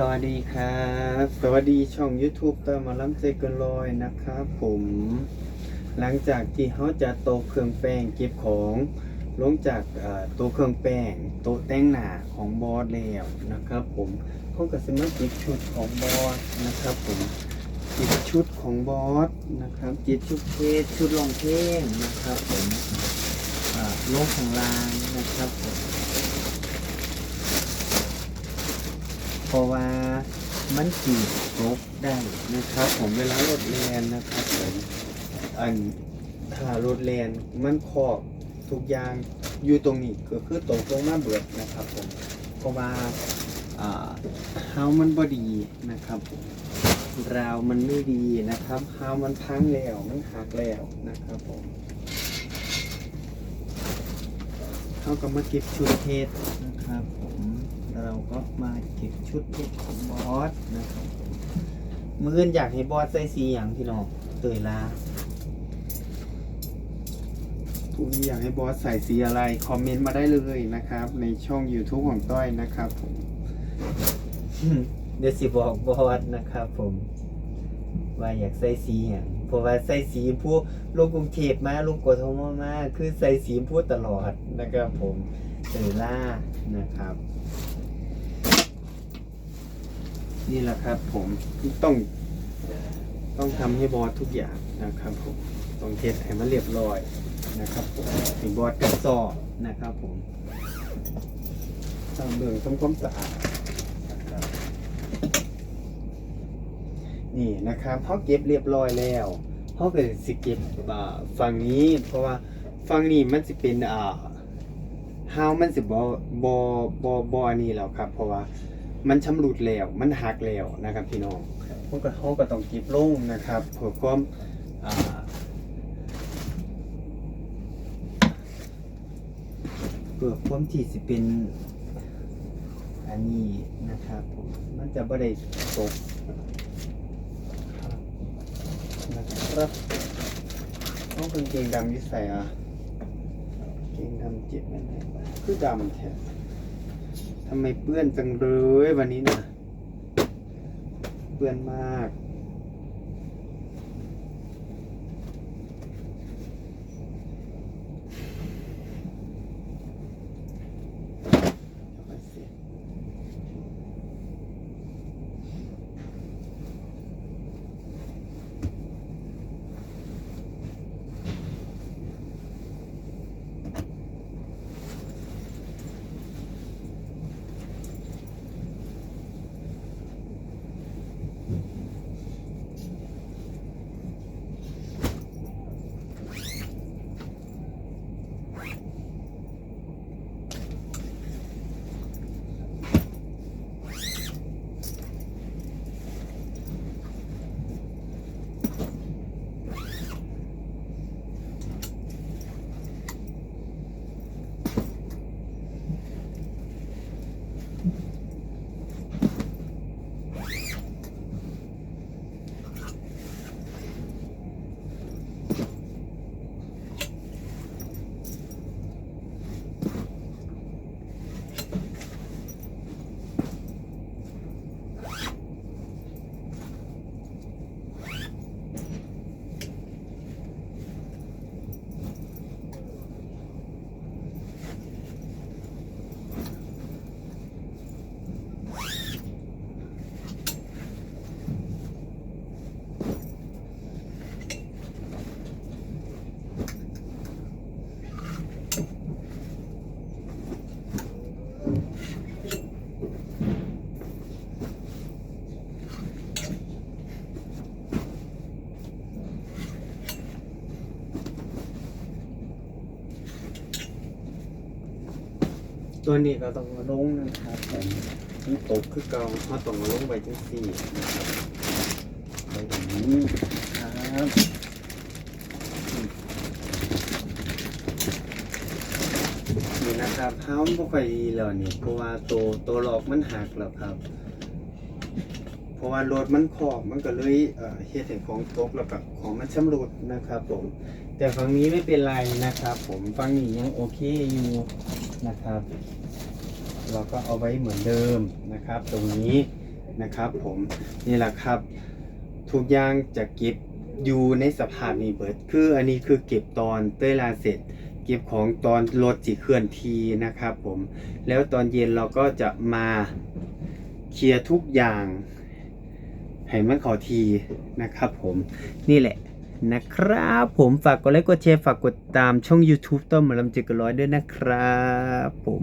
สวัสดีครับ สวัสดีช่อง YouTube เตอร์มาล้ำใจเกันลอยนะครับผม หลังจากที่เขาจะโตเครื่องแป้งเก็บของลงจากเอ่อโตเครื่องแป้งโตแต่งหน้าของบอสแล้วนะครับ ผมเขาก็สมาจิบชุดของบอสนะครับผมจิบชุดของบอสนะครับจิบชุดเพชชุดรองเพลงนะครับผมลกของลางนะครับผม เพราะว่ามันจีบรบได้นะครับ ผมเวลารถแลนนะครับผมอันถ้ารถแลนมันครอบทุกอย่างอยู่ตรงนี้ก็คือตกลงมาเบิดนะครับ ผมเพราะว่าอ่าเฮามันบดีนะครับผมราวมันไม่ดีนะครับเฮามันพังแล้วมันหักแล้วนะครับผมเขาก็มาเก็บชุดเพชรนะครับผม เราก็มาเก็บชุดเพชรของบอสนะครับผมมืออนอยากให้บอสใส่สีอย่างพี่น้องเตยลาทุกอยากให้บอสใส่สีอะไร คอมเมนต์มาได้เลยนะครับ ในช่อง YouTube ของต้อยนะครับผมเดี๋ยวสิบอกบอสนะครับผม ว่าอยากใส่สีอย่างเพราะว่าใส่สีผู้ลูกกรุงเทพมาลูกกทมมาคือใส่สีผู้ตลอดนะครับผมเตยล่านะครับ นี่แหละครับผมต้อง ต้องทำให้บอสทุกอย่างนะครับผมต้องเทสให้มันเรียบร้อยนะครับผมให้บอสกระสอบนะครับผมต้องเบิ่งทำความสะอาดนี่นะครับเขาเก็บเรียบร้อยแล้วเขาก็สิเก็บฝั่งนี้ เพราะว่าฝั่งนี้มันสิเป็นอ่าฮาวมันสิบอบอบอบอนี่แล้วครับ เพราะว่า มันชำรุดแล้วมันหักแล้วนะครับพี่น้องพวกก็เขาก็ต้องเก็บลงนะครับเพื่อความอ่าเพื่อความที่สิเป็นอันนี้นะครับผมมันจะไม่ได้ตกนะครับต้องเป็นเกงดำที่ใส่อะเกงดำเจ็บไหมเนี่ยคือดำแท้ ทำไมเปื้อนจังเลยวันนี้นะเปื้อนมาก ตัวนี้ก็ต้องลงนะครับมันตกคือเก่าเขาต้องลงไปจังสี่นะครับไปแบบนี้ครับนี่นะครับเท้าไม่ค่อยดีแล้วนี่เพราะว่าตัวตัวหลอกมันหักแล้วครับ เพราะว่ารถมันขอบมันก็เลยเอ่อเฮ็ดให้ของตกแล้วก็ของมันชำรุดนะครับผม แต่ฝั่งนี้ไม่เป็นไรนะครับ ผมฝั่งนี้ยังโอเคอยู่ นะครับ เราก็เอาไว้เหมือนเดิมนะครับ ตรงนี้นะครับผมนี่แหละครับ ทุกอย่างจะเก็บอยู่ในสภาพนี้เบิด คืออันนี้คือเก็บตอนเต้ยลาเสร็จ เก็บของตอนรถจีเคลื่อนทีนะครับผมแล้วตอนเย็นเราก็จะมาเคลียร์ทุกอย่างให้มันขอทีนะครับผมนี่แหละ นะครับ ผมฝากกดไลค์กดแชร์ฝากกดตามช่อง YouTube ต้นหมอลำจิกร้อยด้วยนะครับ ผม